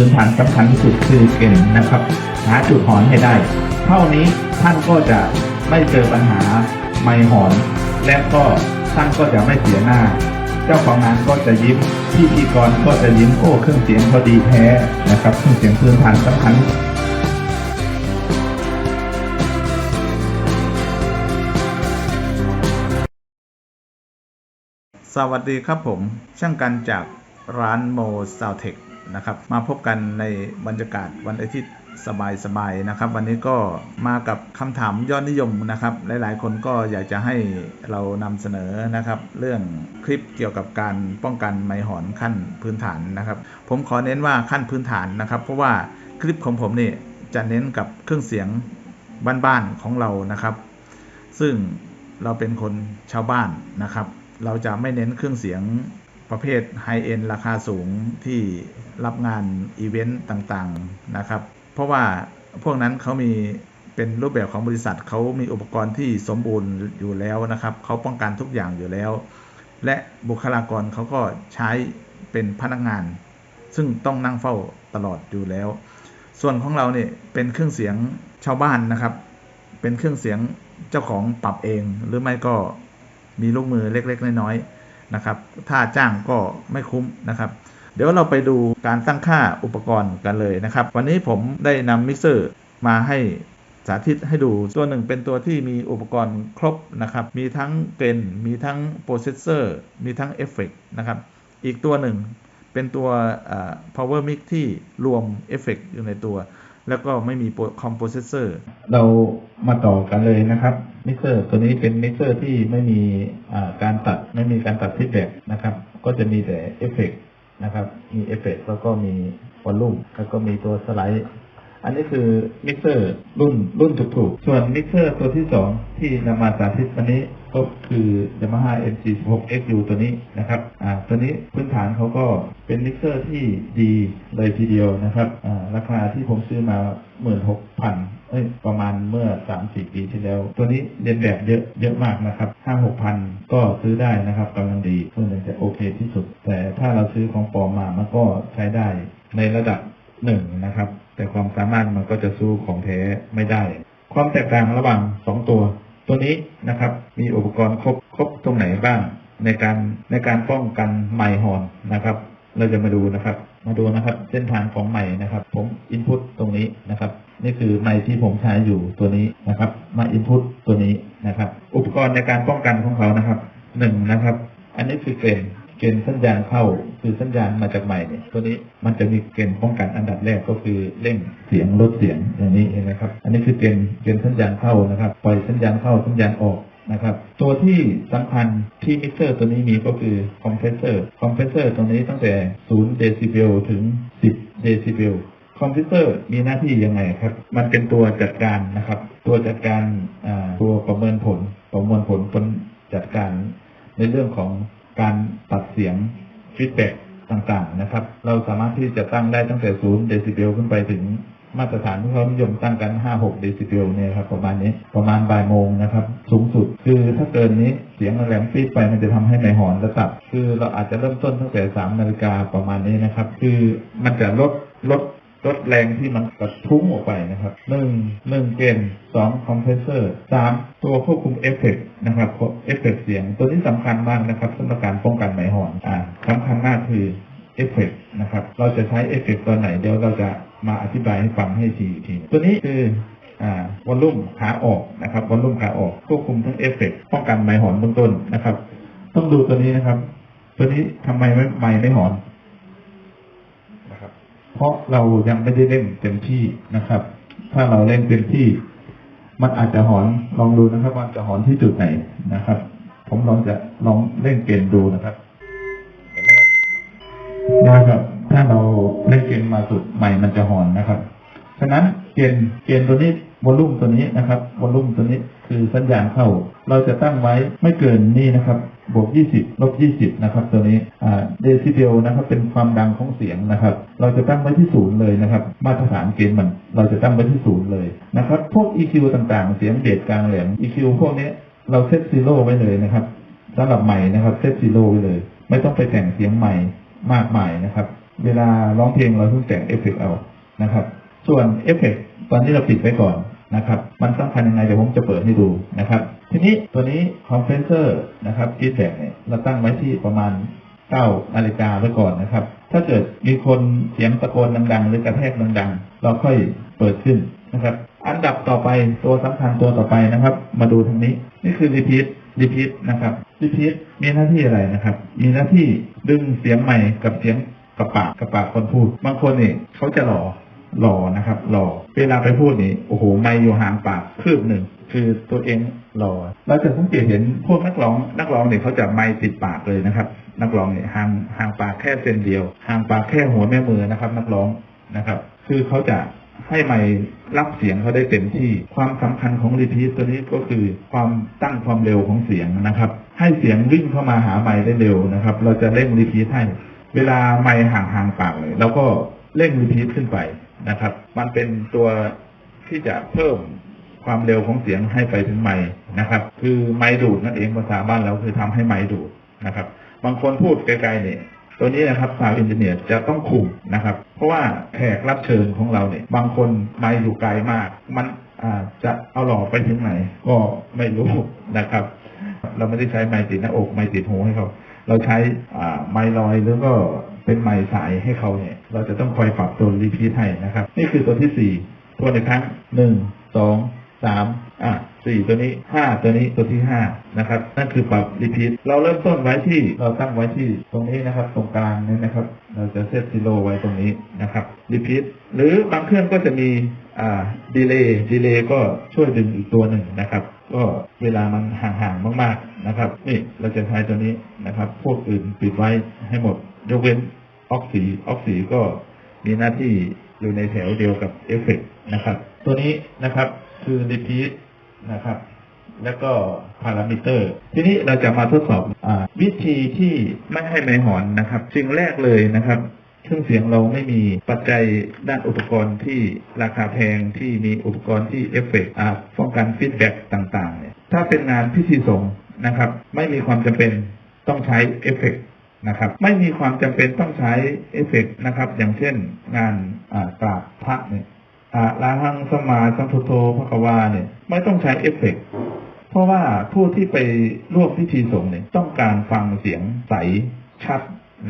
พื้นฐานสำคัญที่สุดคือเกณฑ์นะครับ หาจุดหอนให้ได้ เท่านี้ท่านก็จะไม่เจอปัญหาไม่หอน และก็ท่านก็จะไม่เสียหน้า เจ้าของงานก็จะยิ้มพิธีกรก็จะยิ้มโอ้เครื่องเสียงพอดีแท้นะครับเครื่องเสียงพื้นฐานสำคัญสวัสดีครับผม ช่างกันจากร้านโมซาวเทค นะครับ มาพบกันในบรรยากาศวันอาทิตย์สบายๆนะครับ วันนี้ก็มากับคำถามยอดนิยมนะครับ หลายๆ คนก็อยากจะให้เรานำเสนอนะครับ เรื่องคลิปเกี่ยวกับการป้องกันไมหอนขั้นพื้นฐานนะครับ ผมขอเน้นว่าขั้นพื้นฐานนะครับ เพราะว่าคลิปของผมนี่จะเน้นกับเครื่องเสียงบ้านๆของเรานะครับ ซึ่งเราเป็นคนชาวบ้านนะครับ เราจะไม่เน้นเครื่องเสียง ประเภทไฮเอ็นราคาสูงที่รับงานอีเวนต์ต่างๆนะครับ เพราะว่าพวกนั้นเขามีเป็นรูปแบบของบริษัทเขามีอุปกรณ์ที่สมบูรณ์อยู่แล้วนะครับเขาป้องกันทุกอย่างอยู่แล้ว และบุคลากรเขาก็ใช้เป็นพนักงาน ซึ่งต้องนั่งเฝ้าตลอดอยู่แล้ว ส่วนของเราเนี่ยเป็นเครื่องเสียงชาวบ้านนะครับ เป็นเครื่องเสียงเจ้าของปรับเอง หรือไม่ก็มีลูกมือเล็ก ๆ น้อยๆ นะครับ ถ้าจ้างก็ไม่คุ้มนะครับ เดี๋ยวเราไปดูการตั้งค่าอุปกรณ์กันเลยนะครับ วันนี้ผมได้นำมิกเซอร์มาให้สาธิตให้ดูตัวหนึ่งเป็นตัวที่มีอุปกรณ์ครบนะครับ มีทั้งเกรนมีทั้งโปรเซสเซอร์มีทั้งเอฟเฟกนะครับ อีกตัวหนึ่งเป็นตัว power mix ที่รวมเอฟเฟกอยู่ในตัว แล้วก็ไม่มีคอมโพเซสเซอร์เรามาต่อกันเลยนะครับมิเซอร์ตัวนี้เป็นมิเซอร์ที่ไม่มีการตัดไม่มีการตัดฟีดแบ็กนะครับ ก็จะมีแต่เอฟเฟกนะครับ มีเอฟเฟกแล้วก็มีวอลลุ่มแล้วก็มีตัวสไลด์ อันนี้คือมิกเซอร์รุ่นรุ่นถูกๆ ส่วนมิกเซอร์ตัวที่สองที่นำมาสาธิตวันนี้ ก็คือ Yamaha MC16XU ตัวนี้นะครับ อ่า ตัวนี้พื้นฐานเขาก็เป็นมิกเซอร์ที่ดีเลยทีเดียวนะครับ อ่า ราคาที่ผมซื้อมา 16,000เอ้ยประมาณเมื่อ 3-4 ปีที่แล้ว ตัวนี้เรียนแบบเยอะเยอะมากนะครับ 5-6,000 ก็ซื้อได้นะครับกำลังดีส่วนหนึ่งจะโอเคที่สุด แต่ถ้าเราซื้อของปลอมมา มันก็ใช้ได้ในระดับหนึ่งนะครับ แต่ความสามารถมันก็จะสู้ของแท้ไม่ได้ ความแตกต่างระหว่างสองตัว ตัวนี้นะครับ มีอุปกรณ์ครบครบตรงไหนบ้างในการในการป้องกันไมฮอนนะครับ เราจะมาดูนะครับ มาดูนะครับ เส้นทางของไม้นะครับ ผมอินพุตตรงนี้นะครับ นี่คือไม้ที่ผมใช้อยู่ตัวนี้นะครับ มาอินพุตตัวนี้นะครับ อุปกรณ์ในการป้องกันของเขานะครับหนึ่งนะครับ อันนี้คือเกณฑ์ เกณฑ์สัญญาณเข้าคือสัญญาณมาจากใหม่เนี่ยตัวนี้มันจะมีเกณฑ์ป้องกันอันดับแรกก็คือเร่งเสียงลดเสียงอย่างนี้เองนะครับ อันนี้คือเกณฑ์เกณฑ์สัญญาณเข้านะครับปล่อยสัญญาณเข้าสัญญาณออกนะครับตัวที่สำคัญที่มิเซอร์ตัวนี้มีก็คือคอมเพรสเซอร์คอมเพรสเซอร์ตัวนี้ตั้งแต่0เดซิเบลถึง 10เดซิเบลคอมพิวเตอร์มีหน้าที่ยังไงครับ มันเป็นตัวจัดการนะครับ ตัวจัดการอ่าตัวประเมินผล ประมวลผลผลจัดการในเรื่องของ การตัดเสียงฟีดแบ็กต่างๆนะครับ เราสามารถที่จะตั้งได้ตั้งแต่0เดซิเบลขึ้นไปถึงมาตรฐานที่เขานิยมตั้งกัน 5-6 เดซิเบลเนี่ยครับประมาณนี้ประมาณบ่ายโมงนะครับ สูงสุด คือถ้าเกินนี้เสียงแหลมฟีดไปมันจะทำให้ไม่หอนและตับ คือเราอาจจะเริ่มต้นตั้งแต่ 3 นาฬิกาประมาณนี้นะครับ คือมันจะลดลด ลดแรงที่มันกระทุ้งออกไปนะครับหนึ่งหนึ่งเกณฑ์สองคอมเพรสเซอร์สามตัวควบคุมเอฟเฟกต์นะครับเอฟเฟกต์เสียง ตัวนี้สำคัญมากนะครับสำหรับการป้องกันไหมหอนอ่าสำคัญมากคือเอฟเฟกต์นะครับ เราจะใช้เอฟเฟกต์ตัวไหนเดี๋ยวเราจะมาอธิบายให้ฟังให้ทีอีกที ตัวนี้คืออ่าวอลลุ่มขาออกนะครับวอลลุ่มขาออกควบคุมทั้งเอฟเฟกต์ป้องกันไหมหอนเบื้องต้นนะครับ ต้องดูตัวนี้นะครับ ตัวนี้ทำไมไม่ไม่ไม่หอน เพราะเรายังไม่ได้เล่นเต็มที่นะครับ ถ้าเราเล่นเต็มที่ มันอาจจะหอนลองดูนะครับว่าจะหอนที่จุดไหนนะครับ ผมลองจะลองเล่นเกมดูนะครับนไหมครับนะครับ ถ้าเราเล่นเกมมาสุดใหม่มันจะหอนนะครับ ฉะนั้นเกณฑ์เกณฑ์ตัวนี้ วอลลุ่มตัวนี้นะครับวอลลุ่มตัวนี้คือสัญญาณเข้า เราจะตั้งไว้ไม่เกินนี่นะครับ บวก 20 ลบ 20 นะครับ ตัวนี้เดซิเบลนะครับ เป็นความดังของเสียงนะครับ เราจะตั้งไว้ที่ศูนย์เลยนะครับ มาตรฐานเกณฑ์มัน เราจะตั้งไว้ที่ศูนย์เลยนะครับ พวก EQ ต่างๆ เสียงเบสกลางแหลม EQ พวกนี้เราเซตซีโร่ไว้เลยนะครับสำหรับใหม่นะครับเซตซีโร่ไว้เลย ไม่ต้องไปแต่งเสียงใหม่มากมายนะครับ เวลาร้องเพลงเราต้องแต่งเอฟเฟกต์เอานะครับ ส่วนเอฟเฟกต์ตอนนี้เราปิดไว้ก่อน นะครับ มันสำคัญยังไงเดี๋ยวผมจะเปิดให้ดูนะครับ ทีนี้ตัวนี้คอมเพรสเซอร์นะครับฟีดแบ็กเนี่ยเราตั้งไว้ที่ประมาณ9นาฬิกาไว้ก่อนนะครับ ถ้าเกิดมีคนเสียงตะโกนดังๆ หรือกระแทกดังๆ เราค่อยเปิดขึ้นนะครับ อันดับต่อไปตัวสำคัญตัวต่อไปนะครับ มาดูทางนี้ นี่คือรีพีทรีพีทนะครับรีพีทมีหน้าที่อะไรนะครับ มีหน้าที่ดึงเสียงใหม่กับเสียงกับปากกับปากคนพูด บางคนนี่เขาจะหล่อ หล่อนะครับ หล่อ เวลาไปพูดนี่โอ้โหไม่อยู่ห่างปากคืบหนึ่งคือตัวเองหล่อเราจะสังเกตเห็นพวกนักร้อง นักร้องเนี่ยเขาจะไม่ติดปากเลยนะครับ นักร้องเนี่ยห่างห่างปากแค่เซนเดียวห่างปากแค่หัวแม่มือนะครับ นักร้องนะครับ คือเขาจะให้ไมค์รับเสียงเขาได้เต็มที่ ความสำคัญของรีพีทตัวนี้ก็คือความตั้งความเร็วของเสียงนะครับ ให้เสียงวิ่งเข้ามาหาไมค์ได้เร็วนะครับ เราจะเร่งรีพีทให้ เวลาไมค์ห่างห่างปากเลยเราก็เร่งรีพีทขึ้นไป นะครับ มันเป็นตัวที่จะเพิ่มความเร็วของเสียงให้ไปถึงไมค์นะครับ คือไมค์ดูดนั่นเองภาษาบ้านเราคือทำให้ไมค์ดูดนะครับ บางคนพูดไกลๆเนี่ยตัวนี้นะครับสาวอินเจเนียร์จะต้องคุมนะครับ เพราะว่าแขกรับเชิญของเราเนี่ย บางคนไม่อยู่ไกลมาก มันอาจะเอาหลอกไปถึงไหน ก็ไม่รู้นะครับ เราไม่ได้ใช้ไม้ติดหน้าอกไม้ติดหูให้เขาเราใช้ไม้ลอยหรือก็ เป็นไม้สายให้เขาเนี่ย เราจะต้องคอยปรับตัวรีพีทให้นะครับ นี่คือตัวที่สี่ตัวในครั้งหนึ่งสองสามอะสี่ตัวนี้ห้าตัวนี้ตัวที่ห้านะครับ นั่นคือปรับรีพีทเราเริ่มต้นไว้ที่เราตั้งไว้ที่ตรงนี้นะครับ ตรงกลางนี้นะครับ เราจะเซตซีโร่ไว้ตรงนี้นะครับรีพีทหรือบางเครื่องก็จะมีอ่าดีเลย์ดีเลย์ก็ช่วยดึงอีกตัวหนึ่งนะครับ ก็เวลามันห่างๆมาก ๆนะครับ นี่เราจะใช้ตัวนี้นะครับ พวกอื่นปิดไว้ให้หมด ยกเว้น ออกสีออกสีก็มีหน้าที่อยู่ในแถวเดียวกับเอฟเฟกนะครับ ตัวนี้นะครับคือ repeat นะครับ แล้วก็พารามิเตอร์ ทีนี้เราจะมาทดสอบอวิธีที่ไม่ให้ไม่หอนนะครับสิ่งแรกเลยนะครับเครื่องเสียงเราไม่มีปัจจัยด้านอุปกรณ์ที่ราคาแพงที่มีอุปกรณ์ที่เอฟเฟกต์ป้องกันฟีดแบ็กต่างๆเนี่ยถ้าเป็นงานพิธีสงฆ์นะครับ ไม่มีความจำเป็นต้องใช้เอฟเฟกต์ นะครับไม่มีความจำเป็นต้องใช้เอฟเฟกต์นะครับ อย่างเช่นงานกราบพระเนี่ยลาหังสมาสัมพุทโธพระกวาเนี่ยไม่ต้องใช้เอฟเฟกต์เพราะว่าผู้ที่ไปร่วมพิธีสงฆ์เนี่ยต้องการฟังเสียงใสชัด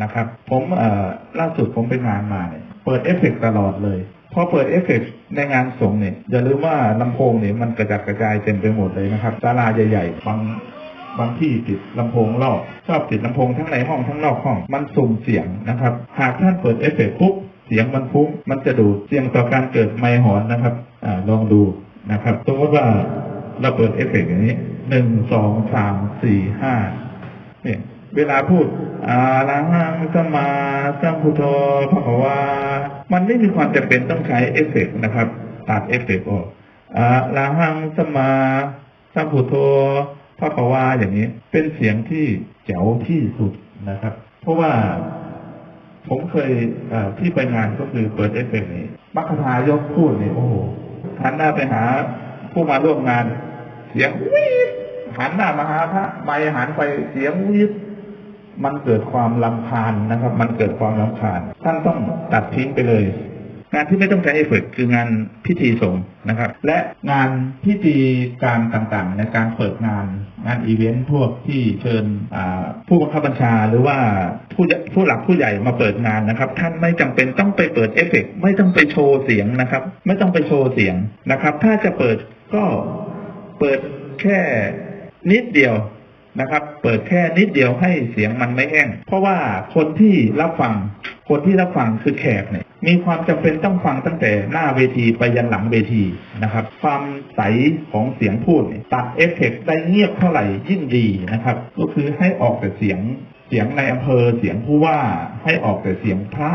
นะครับ ผมเอ่อล่าสุดผมไปงานมาเนี่ยเปิดเอฟเฟกต์ตลอดเลยพอเปิดเอฟเฟกต์ในงานสงฆ์เนี่ยอย่าลืมว่าลำโพงเนี่ยมันกระจัดกระจายเต็มไปหมดเลยนะครับศาลาใหญ่ๆบาง บางที่ติดลำโพงรอบชอบติดลำโพงทั้งในห้องทั้งนอกห้อง มันสุ่มเสียงนะครับ หากท่านเปิดเอฟเฟกต์ปุ๊บเสียงมันฟุ้งมันจะดูเสี่ยงต่อการเกิดไมหอนนะครับอลองดูนะครับสมมติว่าเราเปิดเอฟเฟกต์อย่างนี้หนึ่งสองสามสี่ห้าเนี่ยเวลาพูดอาลังสมาสัมพุทโธพระวามันไม่มีความจำเป็นต้องใช้เอฟเฟกต์นะครับ ตัดเอฟเฟกต์ออกอาลังสมมาสัมพุทโธ พระวาอย่างนี้ เป็นเสียงที่แจ๋วที่สุดนะครับ เพราะว่าผมเคยที่ไปงานก็คือเปิดเอฟเฟกนี้มัคคายกพูดนี่โอ้โหหันหน้าไปหาผู้มาร่วมงาน เสียงวีดหันหน้ามาหาพระใบหันไปเสียงวีดมันเกิดความลำคาญนะครับ มันเกิดความลำคาญท่านต้องตัดทิ้งไปเลย งานที่ไม่ต้องใช้เอฟเฟกต์คืองานพิธีสงฆ์นะครับ และงานพิธีการต่างๆ ในการเปิดงานงานอีเวนต์พวกที่เชิญผู้บังคับบัญชาหรือว่าผู้ผู้หลักผู้ใหญ่มาเปิดงานนะครับ ท่านไม่จำเป็นต้องไปเปิดเอฟเฟกต์ไม่ต้องไปโชว์เสียงนะครับ ไม่ต้องไปโชว์เสียงนะครับ ถ้าจะเปิดก็เปิดแค่นิดเดียว นะครับ เปิดแค่นิดเดียวให้เสียงมันไม่แห้ง เพราะว่าคนที่รับฟัง คนที่รับฟังคือแขกเนี่ย มีความจำเป็นต้องฟังตั้งแต่หน้าเวทีไปยันหลังเวทีนะครับ ความใสของเสียงพูดตัดเอฟเฟกต์ได้เงียบเท่าไหร่ยิ่งดีนะครับ ก็คือให้ออกแต่เสียงเสียงในอำเภอเสียงผู้ว่าให้ออกแต่เสียงพระ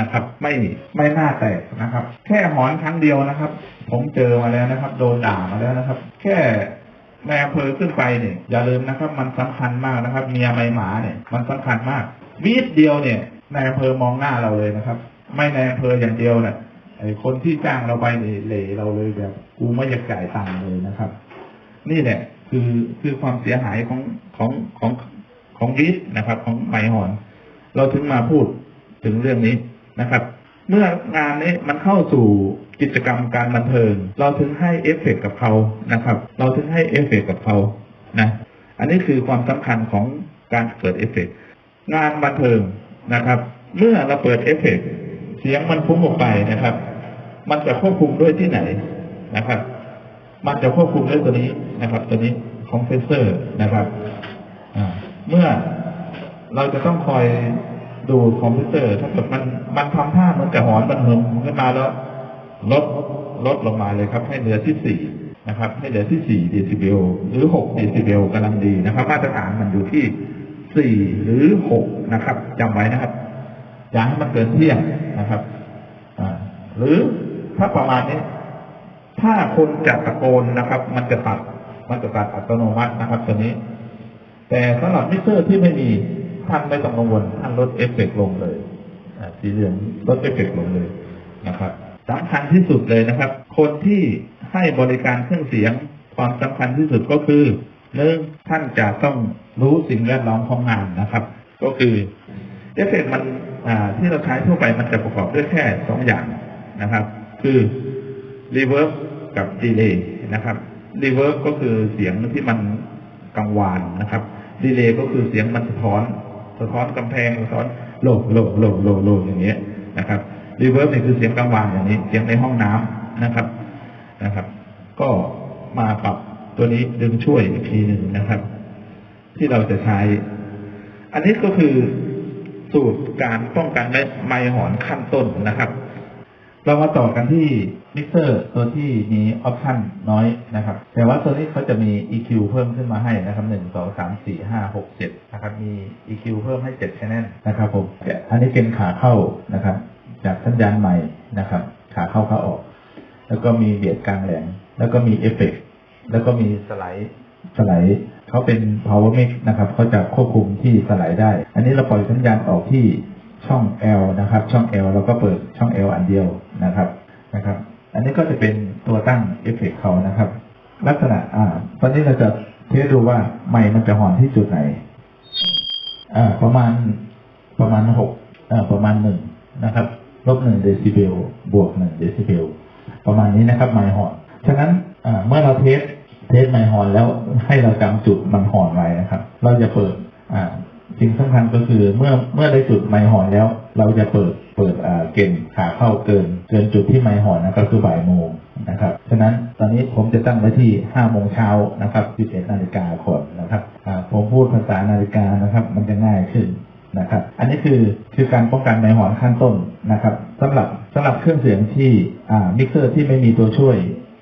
นะครับ ไม่ไม่น่าแตกนะครับ แค่หอนครั้งเดียวนะครับ ผมเจอมาแล้วนะครับ โดนด่ามาแล้วนะครับ แค่ ในอำเภอขึ้นไปเนี่ยอย่าลืมนะครับ มันสำคัญมากนะครับ เมียไม่หมาเนี่ยมันสำคัญมากวีดเดียวเนี่ยในอำเภอมองหน้าเราเลยนะครับ ไม่ในอำเภออย่างเดียวน่ะไอ้คนที่จ้างเราไปเนี่ยเหล่เราเลยแบบกูไม่อยากจ่ายตังค์เลยนะครับ นี่แหละคือคือความเสียหายของของของของวีดนะครับ ของไมหอน เราถึงมาพูดถึงเรื่องนี้นะครับ เมื่องานนี้มันเข้าสู่ กิจกรรมการบันเทิง เราถึงให้เอฟเฟกต์กับเขานะครับ เราถึงให้เอฟเฟกต์กับเขานะอันนี้คือความสำคัญของการเปิดเอฟเฟกต์งานบันเทิงนะครับ เมื่อเราเปิดเอฟเฟกต์เสียงมันฟุ้งออกไปนะครับ มันจะควบคุมด้วยที่ไหนนะครับ มันจะควบคุมด้วยตัวนี้นะครับ ตัวนี้คอมเพรสเซอร์นะครับเมื่อเราจะต้องคอยดูคอมพิวเตอร์ ถ้าเกิดมันมันทำท่าเหมือนกับหอนมันเหิมขึ้นมาแล้ว ลดลดลงมาเลยครับ ให้เหลือที่สี่นะครับ ให้เหลือที่สี่เดซิเบลหรือหกเดซิเบลกำลังดีนะครับ มาตรฐานมันอยู่ที่สี่หรือหกนะครับจำไว้นะครับอย่าให้มันเกินเที่ยงนะครับอ่าหรือถ้าประมาณนี้ ถ้าคนจะตะโกนนะครับ มันจะตัด มันจะตัดอัตโนมัตินะครับตัวนี้ แต่สำหรับมิเซอร์ที่ไม่มีท่านไม่ต้องกังวลท่านลดเอฟเฟกต์ลงเลยอ่าสีเหลืองลดเอฟเฟกต์ลงเลยนะครับ สำคัญที่สุดเลยนะครับ คนที่ให้บริการเครื่องเสียง ความสำคัญที่สุดก็คือหนึ่งท่านจะต้องรู้สิ่งแวดล้อมของงานนะครับ ก็คือเอฟเฟกต์มันอ่าที่เราใช้ทั่วไปมันจะประกอบด้วยแค่สองอย่างนะครับ คือรีเวิร์บกับดีเลย์นะครับรีเวิร์บก็คือเสียงที่มันกังวานนะครับดีเลย์ก็คือเสียงมันสะท้อน สะท้อนกำแพงสะท้อนโลกโลกโลกโลกโลกอย่างเงี้ยนะครับ รีเวิร์บเนี่ยคือเสียงกังวานอย่างนี้ เสียงในห้องน้ำนะครับนะครับ ก็มาปรับตัวนี้ดึงช่วยอีกทีหนึ่งนะครับ ที่เราจะใช้ อันนี้ก็คือสูตรการป้องกันไมหอนขั้นต้นนะครับ เรามาต่อกันที่มิกเซอร์ตัวที่มีออปชันน้อยนะครับ แต่ว่าตัวนี้เขาจะมี EQ เพิ่มขึ้นมาให้นะครับหนึ่งสองสามสี่ห้าหกเจ็ดนะครับ มี EQ เพิ่มให้เจ็ดแชแนลนะครับผมอันนี้เป็นขาเข้านะครับ จากสัญญาณใหม่นะครับ ขาเข้าขาออก แล้วก็มีเบียดกลางแหลมแล้วก็มีเอฟเฟกแล้วก็มีสไลด์สไลด์เขาเป็น power mix นะครับเขาจะควบคุมที่สไลด์ได้ อันนี้เราปล่อยสัญญาณออกที่ช่อง L นะครับ ช่อง L แล้วก็เปิดช่อง L อันเดียวนะครับนะครับ อันนี้ก็จะเป็นตัวตั้งเอฟเฟกเขานะครับ ลักษณะอ่า ตอนนี้เราจะเทสดูว่าไมค์มันจะหอนที่จุดไหน อ่า ประมาณประมาณหกอ่าประมาณหนึ่งนะครับ ลบหนึ่งเดซิเบลบวกหนึ่งเดซิเบลประมาณนี้นะครับไมค์หอนฉะนั้นเมื่อเราเทสเทสไมค์หอนแล้วให้เราจำจุดมันหอนไว้นะครับ เราจะเปิดอ่าสิ่งสำคัญก็คือเมื่อเมื่อได้จุดไมค์หอนแล้ว เราจะเปิดเปิดเกณฑ์ขาเข้าเกิน เกินจุดที่ไมค์หอนนะครับคือบ่ายโมงนะครับ ฉะนั้นตอนนี้ผมจะตั้งไว้ที่ห้าโมงเช้านะครับ11นาฬิกาก่อนนะครับผมพูดภาษานาฬิกานะครับ มันจะง่ายขึ้น นะครับ อันนี้คือคือการป้องกันไมหอนขั้นต้นนะครับสำหรับสำหรับเครื่องเสียงที่อ่ามิกเซอร์ที่ไม่มีตัวช่วย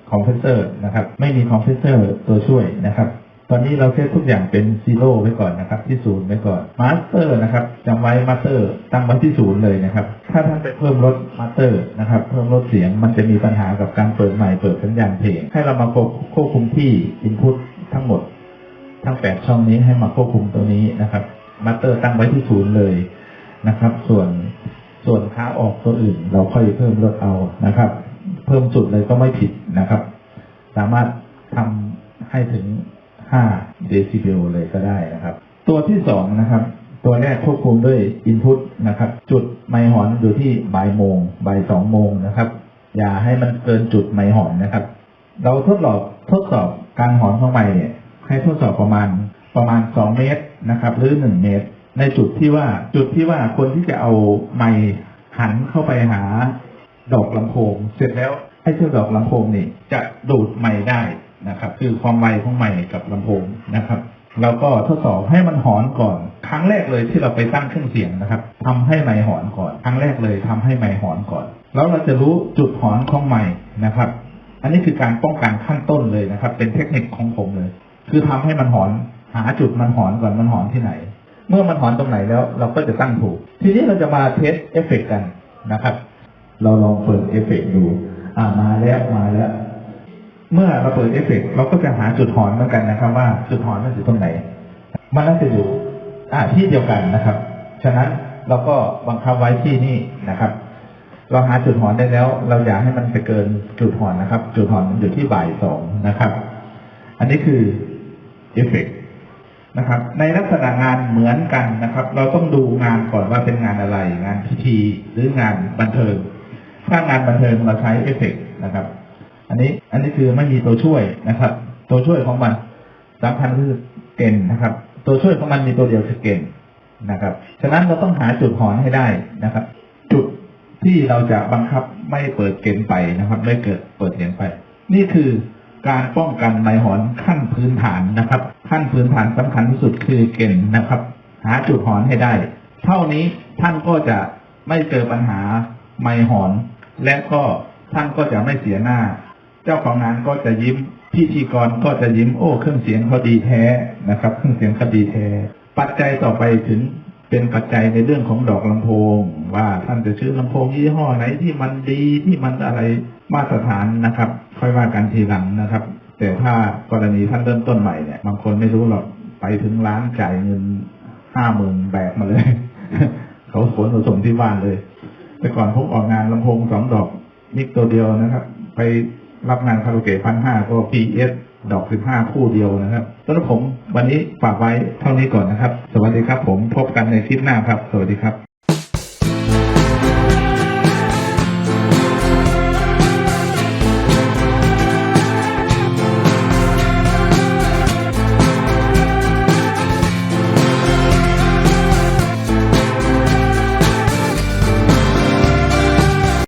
คอมเพรสเซอร์นะครับ ไม่มีคอมเพรสเซอร์ตัวช่วยนะครับ ตอนนี้เราเซตทุกอย่างเป็นซีโร่ไว้ก่อนนะครับ ที่ศูนย์ไว้ก่อนมาสเตอร์นะครับจำไว้มาสเตอร์ตั้งไว้ที่ศูนย์เลยนะครับ ถ้าท่านไปเพิ่มลดมาสเตอร์นะครับ เพิ่มลดเสียงมันจะมีปัญหากับการเปิดใหม่เปิดสัญญาณเพลง ให้เรามาควบควบคุมที่อินพุตทั้งหมด ทั้งแปดช่องนี้ให้มาควบคุมตัวนี้นะครับ มาสเตอร์ตั้งไว้ที่ศูนย์เลยนะครับ ส่วนส่วนขาออกตัวอื่น เราค่อยเพิ่มลดเอานะครับ เพิ่มสุดเลยก็ไม่ผิดนะครับ สามารถทำให้ถึง5เดซิเบลเลยก็ได้นะครับ ตัวที่สองนะครับ ตัวแรกควบคุมด้วยอินพุตนะครับ จุดไมหอนอยู่ที่บ่ายโมงบ่ายสองโมงนะครับ อย่าให้มันเกินจุดไมหอนนะครับ เราทดลองทดสอบการหอนของไมเนี่ยให้ทดสอบประมาณประมาณ2เมตร นะครับ หรือ1เมตร ในจุดที่ว่าจุดที่ว่าคนที่จะเอาไมค์หันเข้าไปหาดอกลำโพง เสร็จแล้วให้เจ้าดอกลำโพงนี่จะดูดไมค์ได้นะครับ คือความไวของไมค์กับลำโพงนะครับเราก็ทดสอบให้มันหอนก่อน ครั้งแรกเลยที่เราไปตั้งเครื่องเสียงนะครับทำให้ไมค์หอนก่อน ครั้งแรกเลยทำให้ไมค์หอนก่อน แล้วเราจะรู้จุดหอนของไมค์นะครับ อันนี้คือการป้องกันขั้นต้นเลยนะครับ เป็นเทคนิคของผมเลย คือทำให้มันหอน หาจุดมันหอนก่อนมันหอนที่ไหน เมื่อมันหอนตรงไหนแล้ว เราก็จะตั้งถูก ทีนี้เราจะมาเทสเอฟเฟกต์กันนะครับ เราลองเปิดเอฟเฟกต์ดู อ่ามาแล้วมาแล้ว เมื่อเราเปิดเอฟเฟกต์เราก็จะหาจุดหอนเหมือนกันนะครับ ว่าจุดหอนมันอยู่ตรงไหน มันน่าจะอยู่อ่าที่เดียวกันนะครับ ฉะนั้นเราก็บังคับไว้ที่นี่นะครับ เราหาจุดหอนได้แล้ว เราอย่าให้มันไปเกินจุดหอนนะครับ จุดหอนมันอยู่ที่บ่ายสองนะครับ อันนี้คือเอฟเฟกต์ นะครับ ในลักษณะงานเหมือนกันนะครับ เราต้องดูงานก่อนว่าเป็นงานอะไร งานพิธีหรืองานบันเทิง ถ้างานบันเทิงเราใช้เอฟเฟกต์นะครับ อันนี้อันนี้คือไม่มีตัวช่วยนะครับ ตัวช่วยของมันสำคัญคือเกณฑ์นะครับ ตัวช่วยของมันมีตัวเดียวคือเกณฑ์นะครับ ฉะนั้นเราต้องหาจุดหอนให้ได้นะครับ จุดที่เราจะบังคับไม่เปิดเกณฑ์ไปนะครับ ไม่เกิดเปิดเกณฑ์ไป นี่คือ การป้องกันไมหอนขั้นพื้นฐานนะครับ ขั้นพื้นฐานสำคัญที่สุดคือเกณฑ์นะครับ หาจุดหอนให้ได้ เท่านี้ท่านก็จะไม่เจอปัญหาไมหอน และก็ท่านก็จะไม่เสียหน้า เจ้าของงานก็จะยิ้มพิธีกรก็จะยิ้มโอ้เครื่องเสียงเขาดีแท้นะครับ เครื่องเสียงเขาดีแท้ ปัจจัยต่อไปถึงเป็นปัจจัยในเรื่องของดอกลำโพง ว่าท่านจะซื้อลำโพงยี่ห้อไหนที่มันดีที่มันอะไร มาตรฐานนะครับ ค่อยว่ากันทีหลังนะครับ แต่ถ้ากรณีท่านเริ่มต้นใหม่เนี่ยบางคนไม่รู้หรอกไปถึงร้านจ่ายเงินห้าหมื่นแบกมาเลย เขาขนมาส่งที่บ้านเลย แต่ก่อนผมออกงานลำโพงสองดอกมิกตัวเดียวนะครับ ไปรับงานคาราโอเกะพันห้าก็ PS ดอกสิบห้าคู่เดียวนะครับสำหรับผมวันนี้ฝากไว้เท่านี้ก่อนนะครับ สวัสดีครับผมพบกันในคลิปหน้าครับ สวัสดีครับ